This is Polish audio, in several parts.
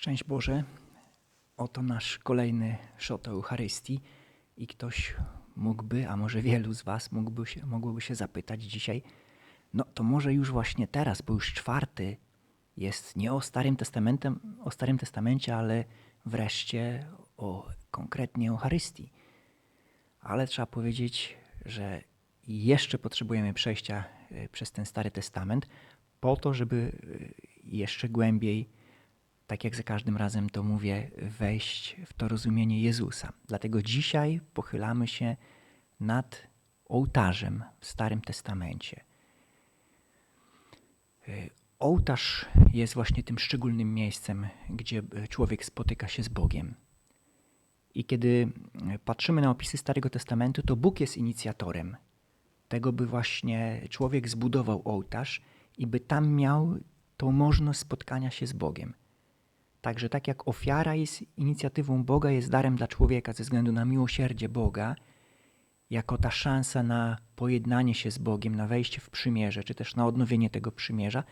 Szczęść Boże. Oto nasz kolejny szot Eucharystii i ktoś mógłby, a może wielu z Was mógłby się, mogłoby się zapytać dzisiaj, no to może już właśnie teraz, bo już czwarty jest nie o Starym Testamentem, o Starym Testamencie, ale wreszcie o konkretnie Eucharystii. Ale trzeba powiedzieć, że jeszcze potrzebujemy przejścia e, przez ten Stary Testament po to, żeby e, jeszcze głębiej tak jak za każdym razem to mówię, wejść w to rozumienie Jezusa. Dlatego dzisiaj pochylamy się nad ołtarzem w Starym Testamencie. Y, ołtarz jest właśnie tym szczególnym miejscem, gdzie człowiek spotyka się z Bogiem. I kiedy patrzymy na opisy Starego Testamentu, to Bóg jest inicjatorem tego, by właśnie człowiek zbudował ołtarz i by tam miał tą możliwość spotkania się z Bogiem. Także tak jak ofiara jest inicjatywą Boga, jest darem dla człowieka ze względu na miłosierdzie Boga, jako ta szansa na pojednanie się z Bogiem, na wejście w przymierze, czy też na odnowienie tego przymierza,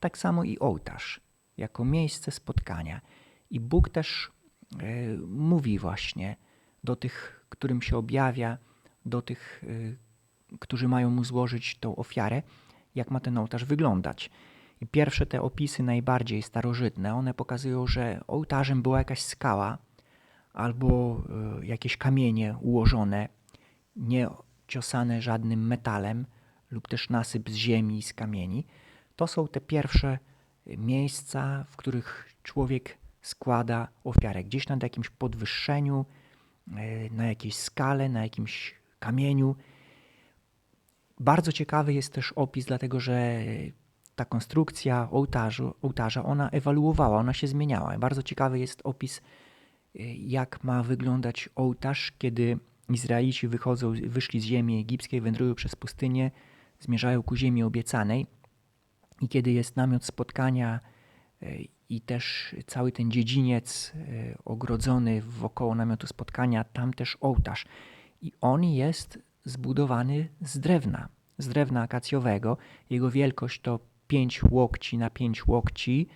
tak samo i ołtarz, jako miejsce spotkania. I Bóg też y, mówi właśnie do tych, którym się objawia, do tych, y, którzy mają mu złożyć tą ofiarę, jak ma ten ołtarz wyglądać. I pierwsze te opisy, najbardziej starożytne, one pokazują, że ołtarzem była jakaś skała albo e, jakieś kamienie ułożone, nie ciosane żadnym metalem lub też nasyp z ziemi i z kamieni. To są te pierwsze miejsca, w których człowiek składa ofiarę. Gdzieś na jakimś podwyższeniu, e, na jakiejś skale, na jakimś kamieniu. Bardzo ciekawy jest też opis, dlatego że ta konstrukcja ołtarzu, ołtarza, ona ewaluowała, ona się zmieniała. Bardzo ciekawy jest opis, y, jak ma wyglądać ołtarz, kiedy Izraelici wychodzą, wyszli z ziemi egipskiej, wędrują przez pustynię, zmierzają ku ziemi obiecanej i kiedy jest namiot spotkania y, i też cały ten dziedziniec y, ogrodzony wokoło namiotu spotkania, tam też ołtarz. I on jest zbudowany z drewna, z drewna akacjowego. Jego wielkość to 5 łokci na 5 łokci.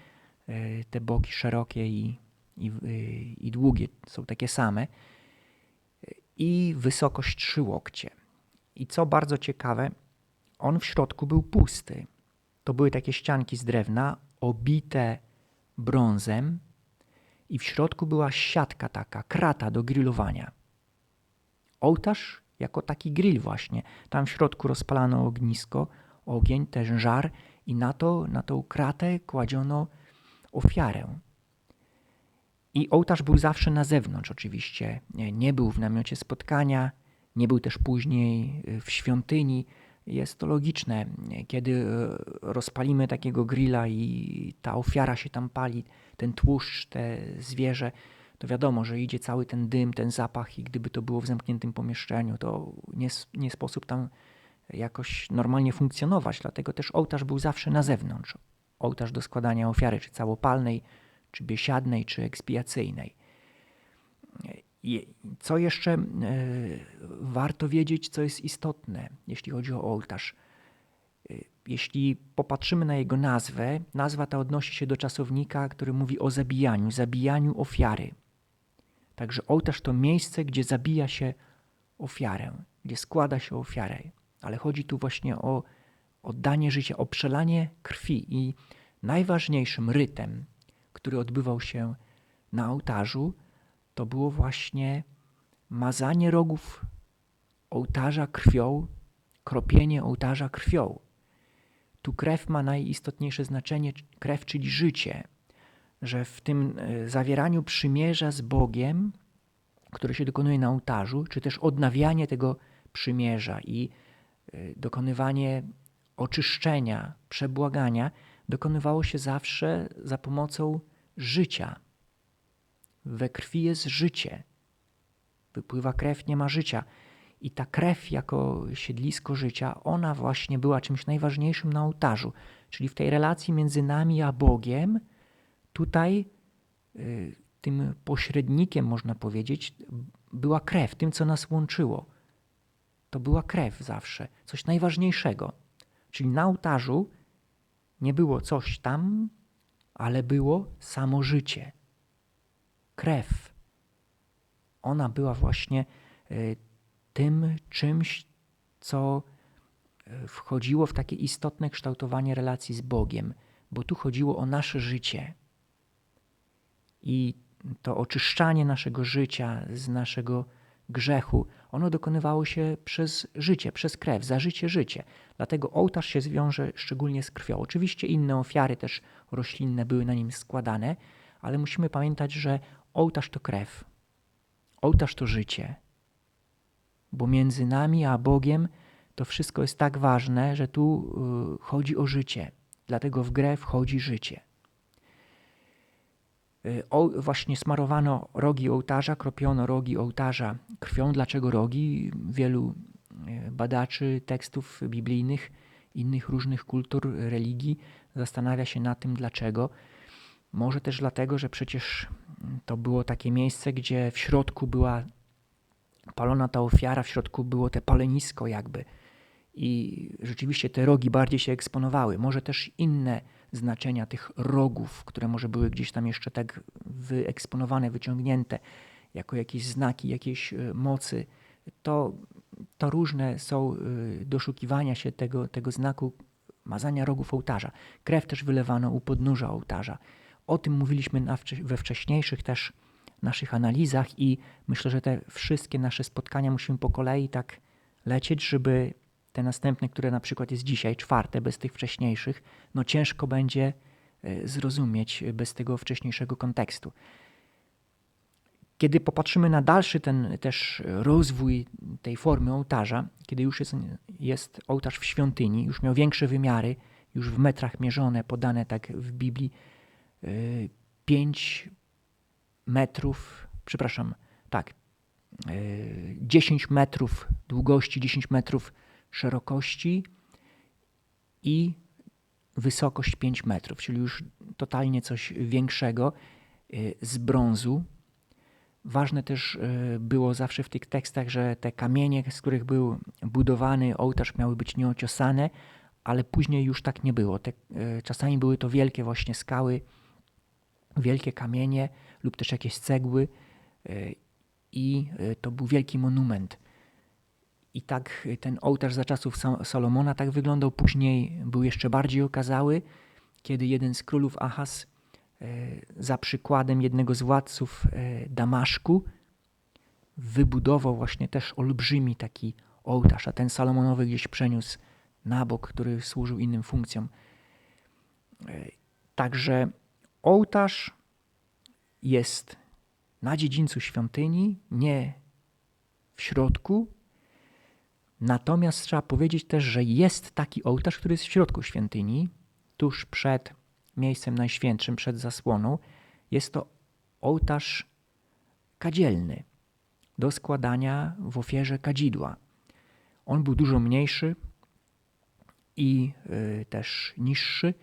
E, te boki szerokie i, i, i długie są takie same. I wysokość 3 łokcie. I co bardzo ciekawe, on w środku był pusty. To były takie ścianki z drewna, obite brązem, i w środku była siatka taka, krata do grillowania. Ołtarz jako taki grill właśnie. Tam w środku rozpalano ognisko, ogień, ten żar i na, to, na tą kratę kładziono ofiarę. I ołtarz był zawsze na zewnątrz, oczywiście. Nie był w namiocie spotkania, nie był też później y, w świątyni. Jest to logiczne. Kiedy y, rozpalimy takiego grilla i ta ofiara się tam pali, ten tłuszcz, te zwierzę, to wiadomo, że idzie cały ten dym, ten zapach i gdyby to było w zamkniętym pomieszczeniu, to nie, nie sposób tam jakoś normalnie funkcjonować, dlatego też ołtarz był zawsze na zewnątrz. Ołtarz do składania ofiary, czy całopalnej, czy biesiadnej, czy ekspiacyjnej. Co jeszcze e, warto wiedzieć, co jest istotne, jeśli chodzi o ołtarz? E, jeśli popatrzymy na jego nazwę, nazwa ta odnosi się do czasownika, który mówi o zabijaniu, zabijaniu ofiary. Także ołtarz to miejsce, gdzie zabija się ofiarę, gdzie składa się ofiarę ale chodzi tu właśnie o oddanie życia, o przelanie krwi. I najważniejszym rytem, który odbywał się na ołtarzu, to było właśnie mazanie rogów ołtarza krwią, kropienie ołtarza krwią. Tu krew ma najistotniejsze znaczenie, krew, czyli życie, że w tym e, zawieraniu przymierza z Bogiem, które się dokonuje na ołtarzu, czy też odnawianie tego przymierza i dokonywanie oczyszczenia, przebłagania dokonywało się zawsze za pomocą życia. We krwi jest życie. Wypływa krew, nie ma życia. I ta krew, jako siedlisko życia, ona właśnie była czymś najważniejszym na ołtarzu. Czyli w tej relacji między nami a Bogiem, tutaj y, tym pośrednikiem, można powiedzieć, była krew, tym, co nas łączyło to była krew zawsze, coś najważniejszego. Czyli na ołtarzu nie było coś tam, ale było samo życie. krew, ona była właśnie y, tym czymś, co y, wchodziło w takie istotne kształtowanie relacji z Bogiem, bo tu chodziło o nasze życie. I to oczyszczanie naszego życia z naszego grzechu, ono dokonywało się przez życie, przez krew, za życie życie. Dlatego ołtarz się zwiąże szczególnie z krwią. Oczywiście inne ofiary też roślinne były na nim składane, ale musimy pamiętać, że ołtarz to krew. Ołtarz to życie. Bo między nami a Bogiem to wszystko jest tak ważne, że tu y, chodzi o życie. Dlatego w grę wchodzi życie. Y, o, właśnie smarowano rogi ołtarza, kropiono rogi ołtarza krwią. Dlaczego rogi? Wielu y, badaczy tekstów biblijnych, innych różnych kultur, religii zastanawia się na tym, dlaczego. Może też dlatego, że przecież to było takie miejsce, gdzie w środku była palona ta ofiara, w środku było te palenisko jakby. I rzeczywiście te rogi bardziej się eksponowały. Może też inne znaczenia tych rogów, które może były gdzieś tam jeszcze tak wyeksponowane, wyciągnięte jako jakieś znaki jakiejś e, mocy, to, to różne są e, doszukiwania się tego, tego znaku mazania rogów ołtarza. Krew też wylewano u podnóża ołtarza. O tym mówiliśmy we wcześniejszych też naszych analizach i myślę, że te wszystkie nasze spotkania musimy po kolei tak lecieć, żeby te następne, które na przykład jest dzisiaj, czwarte, bez tych wcześniejszych, no ciężko będzie e, zrozumieć bez tego wcześniejszego kontekstu. Kiedy popatrzymy na dalszy ten też rozwój tej formy ołtarza, kiedy już jest, jest ołtarz w świątyni, już miał większe wymiary, już w metrach mierzone, podane tak w Biblii, 5 e, metrów, przepraszam, tak, 10 e, metrów długości, 10 metrów szerokości i wysokość 5 metrów, czyli już totalnie coś większego e, z brązu. Ważne też e, było zawsze w tych tekstach, że te kamienie, z których był budowany ołtarz, miały być nieociosane, ale później już tak nie było. Te, e, czasami były to wielkie właśnie skały, wielkie kamienie lub też jakieś cegły i to był wielki monument. I tak ten ołtarz za czasów Salomona tak wyglądał. Później był jeszcze bardziej okazały, kiedy jeden z królów Ahas e, za przykładem jednego z władców e, Damaszku wybudował właśnie też olbrzymi taki ołtarz, a ten Salomonowy gdzieś przeniósł na bok, który służył innym funkcjom. E, także ołtarz jest na dziedzińcu świątyni, nie w środku, Natomiast trzeba powiedzieć też, że jest taki ołtarz, który jest w środku świątyni, tuż przed miejscem najświętszym, przed zasłoną. Jest to ołtarz kadzielny do składania w ofierze kadzidła. On był dużo mniejszy i y, też niższy.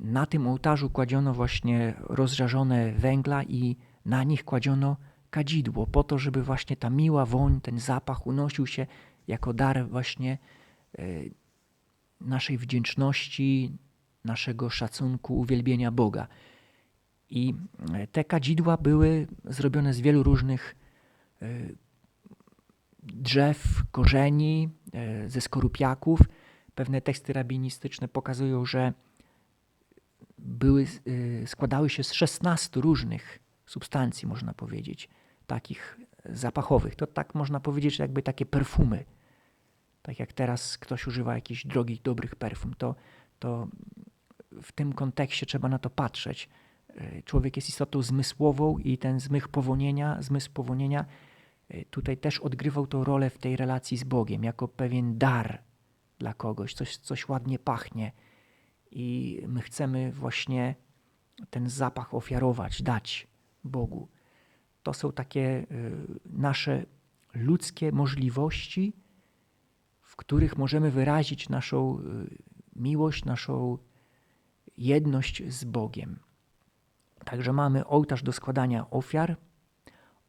Na tym ołtarzu kładziono właśnie rozżarzone węgla i na nich kładziono kadzidło, po to, żeby właśnie ta miła woń, ten zapach unosił się jako dar właśnie e, naszej wdzięczności, naszego szacunku, uwielbienia Boga. I e, te kadzidła były zrobione z wielu różnych e, drzew, korzeni, ze skorupiaków. Pewne teksty rabinistyczne pokazują, że były, składały się z 16 różnych substancji, można powiedzieć, takich zapachowych. To tak można powiedzieć, jakby takie perfumy tak jak teraz ktoś używa jakichś drogich, dobrych perfum, to, to w tym kontekście trzeba na to patrzeć. E, człowiek jest istotą zmysłową i ten zmysł powonienia, zmysł powonienia e, tutaj też odgrywał tą rolę w tej relacji z Bogiem, jako pewien dar dla kogoś, coś, coś ładnie pachnie i my chcemy właśnie ten zapach ofiarować, dać Bogu. To są takie e, nasze ludzkie możliwości, których możemy wyrazić naszą y, miłość, naszą jedność z Bogiem. Także mamy ołtarz do składania ofiar,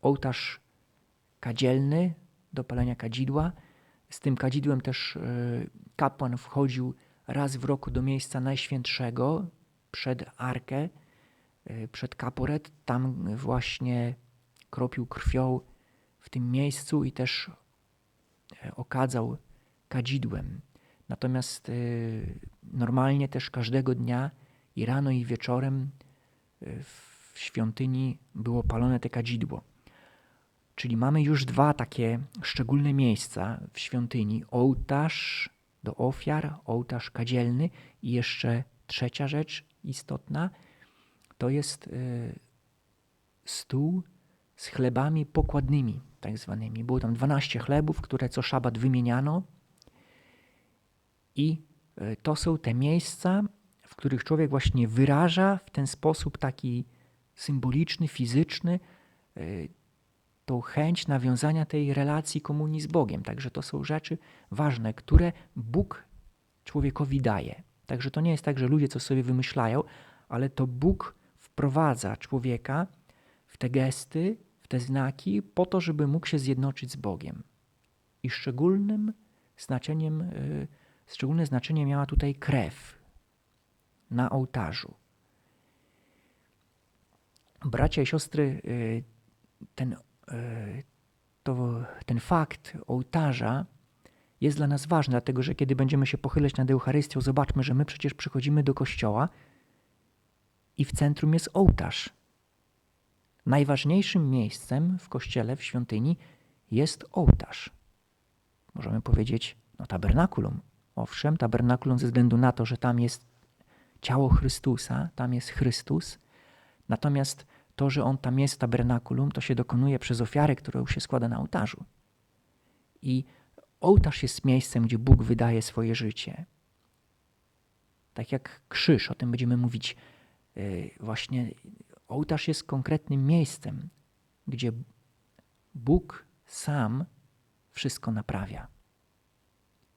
ołtarz kadzielny do palenia kadzidła. Z tym kadzidłem też y, kapłan wchodził raz w roku do miejsca najświętszego przed arkę y, przed kaporet, tam właśnie kropił krwią w tym miejscu i też okadzał kadzidłem. Natomiast y, normalnie też każdego dnia i rano i wieczorem w świątyni było palone te kadzidło. Czyli mamy już dwa takie szczególne miejsca w świątyni: ołtarz do ofiar, ołtarz kadzielny i jeszcze trzecia rzecz istotna to jest y, stół z chlebami pokładnymi, tak zwanymi. Było tam 12 chlebów, które co szabat wymieniano i y, to są te miejsca, w których człowiek właśnie wyraża w ten sposób taki symboliczny, fizyczny y, tą chęć nawiązania tej relacji komunii z Bogiem. Także to są rzeczy ważne, które Bóg człowiekowi daje. Także to nie jest tak, że ludzie coś sobie wymyślają, ale to Bóg wprowadza człowieka w te gesty, w te znaki, po to, żeby mógł się zjednoczyć z Bogiem. I szczególnym znaczeniem, y, szczególne znaczenie miała tutaj krew na ołtarzu. Bracia i siostry, y, ten E, to ten fakt ołtarza jest dla nas ważny, dlatego że kiedy będziemy się pochylać nad Eucharystią, zobaczmy, że my przecież przychodzimy do kościoła i w centrum jest ołtarz. Najważniejszym miejscem w kościele, w świątyni jest ołtarz. Możemy powiedzieć, no tabernakulum. Owszem, tabernakulum ze względu na to, że tam jest ciało Chrystusa, tam jest Chrystus. Natomiast to, że on tam jest tabernakulum, to się dokonuje przez ofiarę, którą się składa na ołtarzu. I ołtarz jest miejscem, gdzie Bóg wydaje swoje życie. Tak jak krzyż, o tym będziemy mówić. Y, właśnie ołtarz jest konkretnym miejscem, gdzie Bóg sam wszystko naprawia.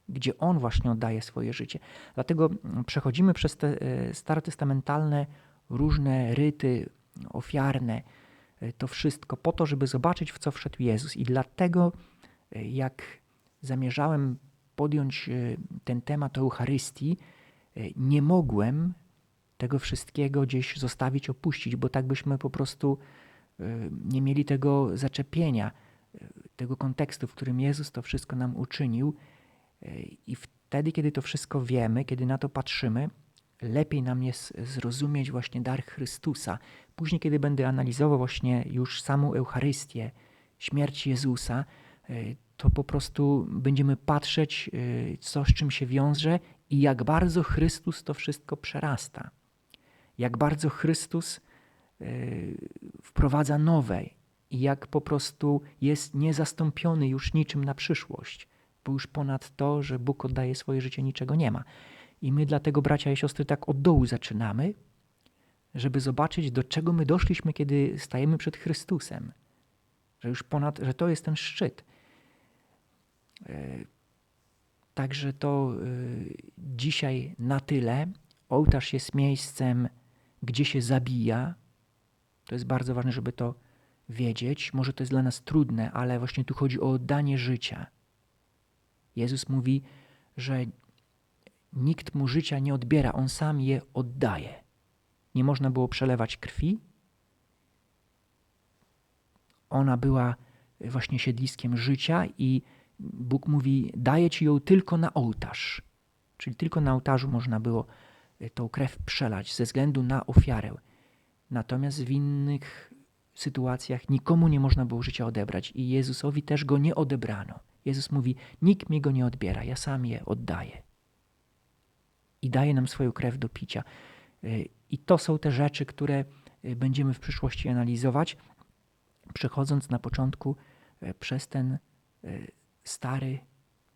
Gdzie On właśnie oddaje swoje życie. Dlatego przechodzimy przez te y, starotestamentalne różne ryty, ofiarne, e, to wszystko po to, żeby zobaczyć, w co wszedł Jezus. I dlatego, e, jak zamierzałem podjąć e, ten temat Eucharystii, nie mogłem tego wszystkiego gdzieś zostawić, opuścić, bo tak byśmy po prostu nie mieli tego zaczepienia, tego kontekstu, w którym Jezus to wszystko nam uczynił. I wtedy, kiedy to wszystko wiemy, kiedy na to patrzymy, lepiej nam jest zrozumieć właśnie dar Chrystusa. Później, kiedy będę analizował właśnie już samą Eucharystię, śmierć Jezusa, e, to po prostu będziemy patrzeć, e, co z czym się wiąże i jak bardzo Chrystus to wszystko przerasta. Jak bardzo Chrystus e, wprowadza nowe i jak po prostu jest niezastąpiony już niczym na przyszłość, bo już ponad to, że Bóg oddaje swoje życie, niczego nie ma. I my dlatego, bracia i siostry, tak od dołu zaczynamy, żeby zobaczyć, do czego my doszliśmy, kiedy stajemy przed Chrystusem. Że już ponad, że to jest ten szczyt. E, także to e, dzisiaj na tyle. Ołtarz jest miejscem, gdzie się zabija. To jest bardzo ważne, żeby to wiedzieć. Może to jest dla nas trudne, ale właśnie tu chodzi o oddanie życia. Jezus mówi, że Nikt mu życia nie odbiera, on sam je oddaje. Nie można było przelewać krwi. Ona była właśnie siedliskiem życia i Bóg mówi: Daję ci ją tylko na ołtarz. Czyli tylko na ołtarzu można było tą krew przelać ze względu na ofiarę. Natomiast w innych sytuacjach nikomu nie można było życia odebrać i Jezusowi też go nie odebrano. Jezus mówi: Nikt mi go nie odbiera, ja sam je oddaję i daje nam swoją krew do picia. Y, I to są te rzeczy, które y, będziemy w przyszłości analizować, przechodząc na początku y, przez ten Stary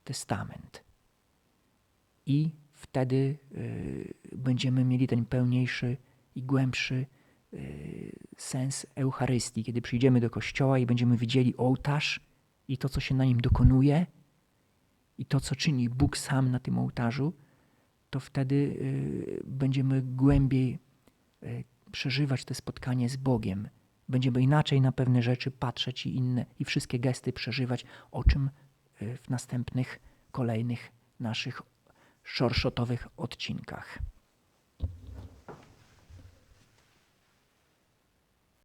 Testament. I wtedy będziemy mieli ten pełniejszy i głębszy sens Eucharystii, kiedy przyjdziemy do kościoła i będziemy widzieli ołtarz i to, co się na nim dokonuje, i to, co czyni Bóg sam na tym ołtarzu to wtedy y, będziemy głębiej y, przeżywać te spotkanie z Bogiem. Będziemy inaczej na pewne rzeczy patrzeć i inne, i wszystkie gesty przeżywać, o czym y, w następnych, kolejnych naszych szorszotowych odcinkach.